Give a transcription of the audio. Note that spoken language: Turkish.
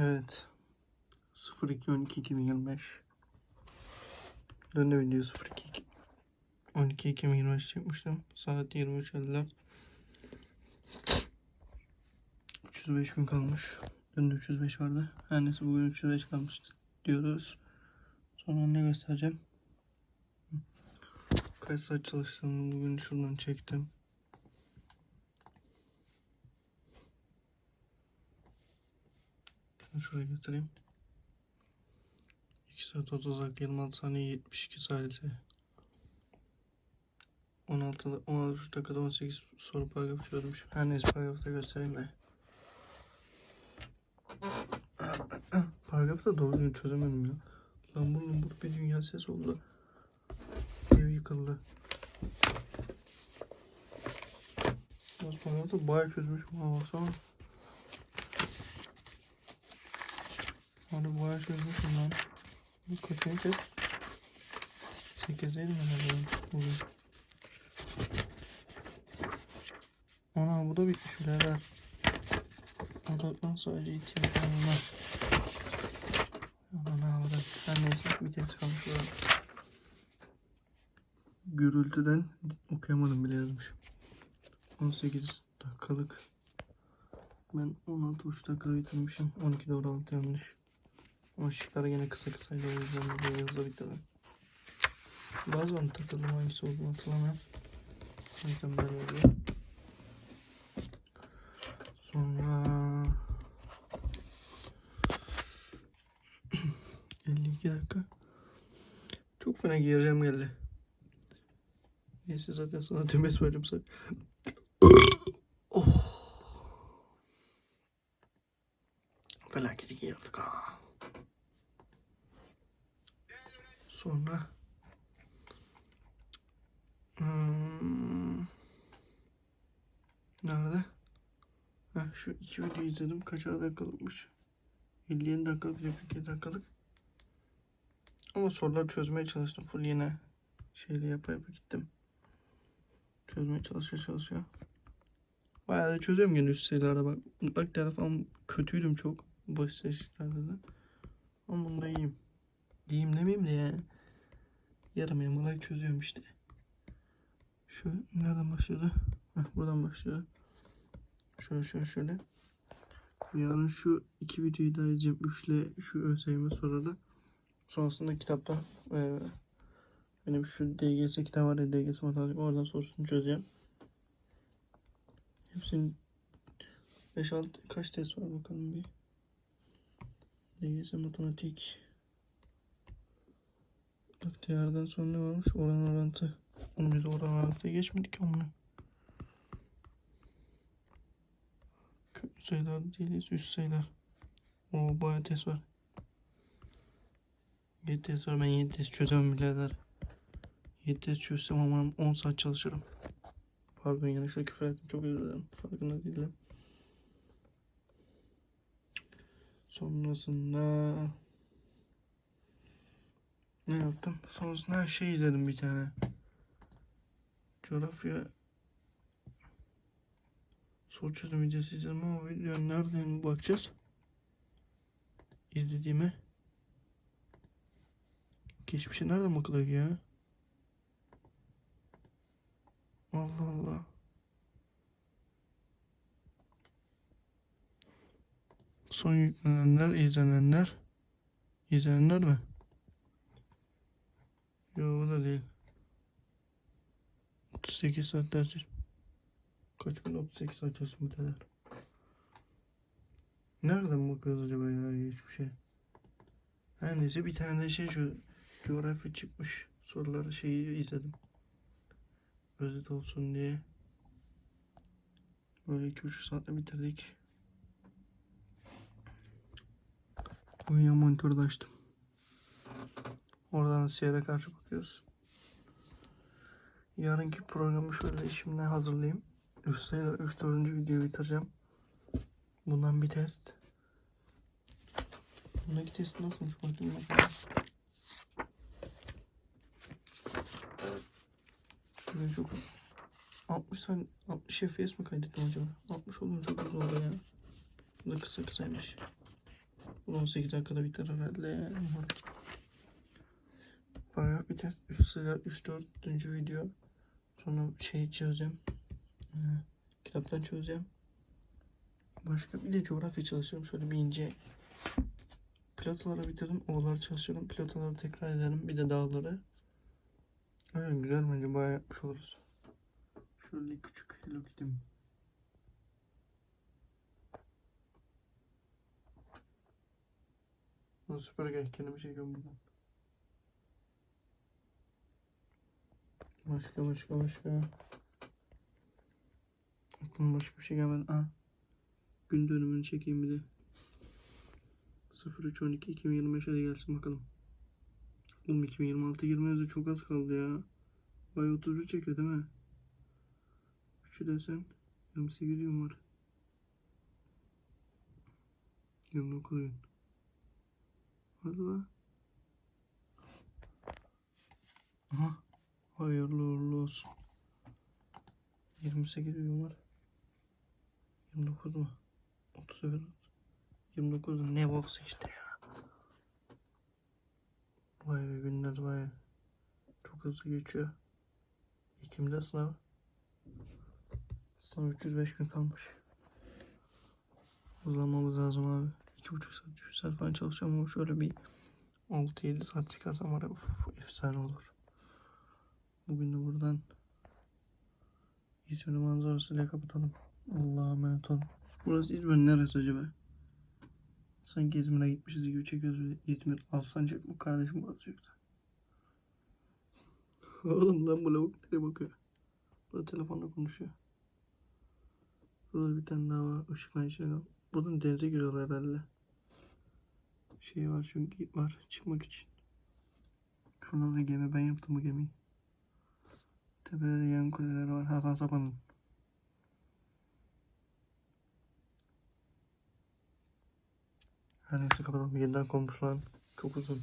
Evet. 02 12 2025. Dün de video 02 12 2025 çekmiştim. Saat 23.54. 305 gün kalmış. Dün de 305 vardı. Her neyse bugün 305 kalmış diyoruz. Sonra ne göstereceğim? Kaç saat çalıştığımı bugün şuradan çektim. Şunu şuraya getireyim. 2 saat 30 dakika 26 saniye 72 saniye. 16 16 dakikada 18 soru paragrafı çözmüş. Her neyse paragrafı da göstereyim de. paragrafı da doğru düzgün çözemedim ya. Lambur lumbur bir dünya ses oldu. Ev yıkıldı. Biraz paragrafı da bayağı çözmüşüm. Ha baksana. Hani bayağı çözmüşüm lan. Bu kaçıncı test? 8 değil mi? Ana bu da bitmiş birader. Odaklan sadece ihtiyaç olanlar. Ana avradı. Her neyse bir test kalmış burada. Gürültüden okuyamadım bile yazmış. 18 dakikalık. Ben 16,5 dakikada bitirmişim. 12 doğru 6 yanlış. Ama şıklar yine kısa kısaydı o yüzden bitirdim. Bazen takıldım hangisi olduğunu hatırlamıyorum. O yüzden böyle. Sonra 52 dakika. Çok fena gireceğim geldi. Neyse zaten sana tembes verdim sen. oh. Felaketi girdik ha. Sonra hmm, nerede? Heh, şu iki video izledim. Kaçar dakikalıkmış? 57 dakikalık, 42 dakikalık. Ama soruları çözmeye çalıştım. Full yine şeyle yapa yapa gittim. Çözmeye çalışıyor çalışıyor. Bayağı da çözüyorum yine üst sayılarda bak. Mutlak değer kötüydüm çok. Seçtiklerde de. Ama bunda iyiyim. Diyeyim demeyeyim de yani. Yarım yamalak çözüyorum işte. Şu nereden başladı? Heh, buradan başladı. Şöyle şöyle şöyle. Yarın şu iki videoyu daha izleyeceğim. Üçle şu ÖSYM soruları. Sonrasında kitaptan e, benim şu DGS kitap var ya DGS matematik oradan sorusunu çözeceğim. Hepsinin 5-6 kaç test var bakalım bir. DGS matematik. Bak diğerden sonra ne varmış? Oran orantı. Onu biz oran orantıya geçmedik ki onunla. Köklü sayılar değiliz. Üst sayılar. O bayağı test var. 7 test var. Ben 7 test çözemem birader. 7 test çözsem ama 10 saat çalışırım. Pardon yanlışlıkla küfür ettim. Çok özür dilerim. Farkında değilim. Sonrasında ne yaptım? Sonrasında her şey izledim bir tane. Coğrafya soru çözüm videosu izledim ama video nereden bakacağız? İzlediğime. Geçmişe nereden bakılıyor ya? Allah Allah. Son yüklenenler, izlenenler. İzlenenler mi? Da değil. 38 saat ders. Kaç gün 38 saat çalışma kadar. Nereden bakıyoruz acaba ya hiçbir şey. Her neyse bir tane de şey şu coğrafya çıkmış soruları şeyi izledim. Özet olsun diye. Böyle 2-3 saatte bitirdik. Uyuyan monitörü açtım. Oradan seyre karşı bakıyoruz. Yarınki programı şöyle şimdiden hazırlayayım. 3 sayılar 3 4. videoyu bitireceğim. Bundan bir test. Bundaki test nasılmış bakayım bakalım. Şöyle çok 60 saniye 60 FPS mi kaydettim acaba? 60 olunca çok uzun oluyor ya. Bu da kısa kısaymış. Bu 18 dakikada biter herhalde. Umarım. Bayağı bir test. 3 sefer 3-4. video. Sonra şey çözeceğim. Ee, kitaptan çözeceğim. Başka bir de coğrafya çalışıyorum. Şöyle bir ince platoları bitirdim. Ovaları çalışıyorum. Platoları tekrar ederim. Bir de dağları. Aynen güzel bence. Bayağı yapmış oluruz. Şöyle küçük Hello Kitty'm. Süper gel kendimi çekiyorum buradan. Başka başka başka. Aklıma başka bir şey gelmedi. Aa. Gün dönümünü çekeyim bir de. 03 12 2025 hadi gelsin bakalım. Oğlum 2026 girmemize çok az kaldı ya. Vay 31 çekiyor değil mi? 3'ü desen 28 gün var. 29 gün. Hadi la. Aha. Hayırlı uğurlu olsun. 28 gün var. 29 mu? 30 evet. 29 da ne boksa işte ya. Vay be günler vay. Çok hızlı geçiyor. Ekim'de sınav. Sınav 305 gün kalmış. Hızlanmamız lazım abi. 2,5 saat, 3 saat falan çalışacağım ama şöyle bir 6-7 saat çıkarsam var efsane olur. Bugün de buradan İzmir manzarasıyla kapatalım. Allah'a emanet olun. Burası İzmir'in neresi acaba? Sanki İzmir'e gitmişiz gibi çekiyoruz. bir de. İzmir Alsancak mı kardeşim burası yoksa? Oğlum lan bu lavuk nereye bakıyor? Burada telefonla konuşuyor. Burada bir tane daha var. Işıklayıcı. var. Buradan denize giriyorlar herhalde. Şey var çünkü var çıkmak için. Şurada da gemi. Ben yaptım bu gemiyi. Tepede de yan kuleler var. Hasan Sapan'ın. Her neyse kapatalım. Yeniden konmuş lan. Çok uzun.